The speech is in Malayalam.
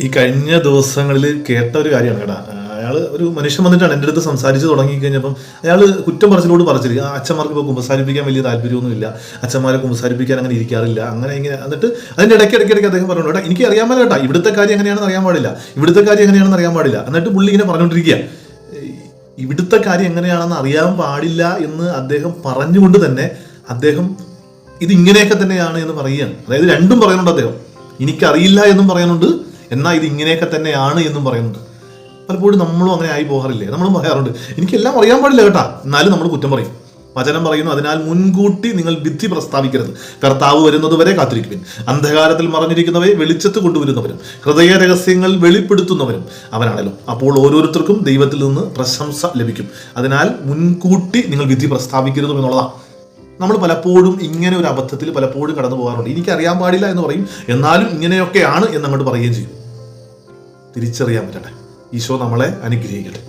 ഈ കഴിഞ്ഞ ദിവസങ്ങളിൽ കേട്ട ഒരു കാര്യമാണ് കേട്ടാ. അയാൾ ഒരു മനുഷ്യൻ വന്നിട്ടാണ് എന്റെ അടുത്ത് സംസാരിച്ച് തുടങ്ങി കഴിഞ്ഞപ്പം അയാൾ കുറ്റം പറച്ചിലോട് പറച്ചില്ല ആ അച്ഛന്മാർക്ക് ഇപ്പോൾ കുമ്പസാരിപ്പിക്കാൻ വലിയ താല്പര്യമൊന്നുമില്ല അച്ഛന്മാരെ കുമ്പസാരിപ്പിക്കാൻ അങ്ങനെ ഇരിക്കാറില്ല. അങ്ങനെ ഇങ്ങനെ എന്നിട്ട് അതിന്റെ ഇടയ്ക്ക് ഇടയ്ക്ക് ഇടയ്ക്ക് അദ്ദേഹം പറഞ്ഞു കേട്ടോ എനിക്ക് അറിയാൻ പാടില്ല കേട്ടോ. ഇവിടുത്തെ കാര്യം എങ്ങനെയാണെന്ന് അറിയാൻ പാടില്ല. ഇവിടുത്തെ കാര്യം എങ്ങനെയാണെന്ന് അറിയാൻ പാടില്ല. എന്നിട്ട് പുള്ളി ഇങ്ങനെ പറഞ്ഞുകൊണ്ടിരിക്കുക ഇവിടുത്തെ കാര്യം എങ്ങനെയാണെന്ന് അറിയാൻ പാടില്ല എന്ന് അദ്ദേഹം പറഞ്ഞുകൊണ്ട് തന്നെ അദ്ദേഹം ഇത് ഇങ്ങനെയൊക്കെ തന്നെയാണ് എന്ന് പറയുകയാണ്. അതായത് രണ്ടും പറയുന്നുണ്ട് അദ്ദേഹം. എനിക്കറിയില്ല എന്നും പറയുന്നുണ്ട്. എന്നാൽ ഇത് ഇങ്ങനെയൊക്കെ തന്നെയാണ് എന്നും പറയുന്നുണ്ട്. പലപ്പോഴും നമ്മളും അങ്ങനെ ആയി പോകാറില്ലേ? നമ്മളും പറയാറുണ്ട്. എനിക്കെല്ലാം അറിയാൻ പാടില്ല കേട്ടാ. എന്നാലും നമ്മൾ കുറ്റം പറയും. വചനം പറയുന്നു അതിനാൽ മുൻകൂട്ടി നിങ്ങൾ വിധി പ്രസ്താവിക്കരുത്. കർത്താവ് വരുന്നത് വരെ കാത്തിരിക്കുവിൻ. അന്ധകാരത്തിൽ മറഞ്ഞിരിക്കുന്നവയെ വെളിച്ചത്ത് കൊണ്ടുവരുന്നവരും ഹൃദയ രഹസ്യങ്ങൾ വെളിപ്പെടുത്തുന്നവരും അവനാണല്ലോ അപ്പോൾ ഓരോരുത്തർക്കും ദൈവത്തിൽ നിന്ന് പ്രശംസ ലഭിക്കും. അതിനാൽ മുൻകൂട്ടി നിങ്ങൾ വിധി പ്രസ്താവിക്കരുത് എന്നുള്ളതാണ്. നമ്മൾ പലപ്പോഴും ഇങ്ങനെ ഒരു അബദ്ധത്തിൽ പലപ്പോഴും കടന്നു പോകാറുണ്ട് എനിക്കറിയാൻ പാടില്ല എന്ന് പറയും. എന്നാലും ഇങ്ങനെയൊക്കെയാണ് എന്നങ്ങോട്ട് പറയുകയും ചെയ്യും. തിരിച്ചറിയാൻ പറ്റട്ടെ. ഈശോ നമ്മളെ അനുഗ്രഹിക്കട്ടെ.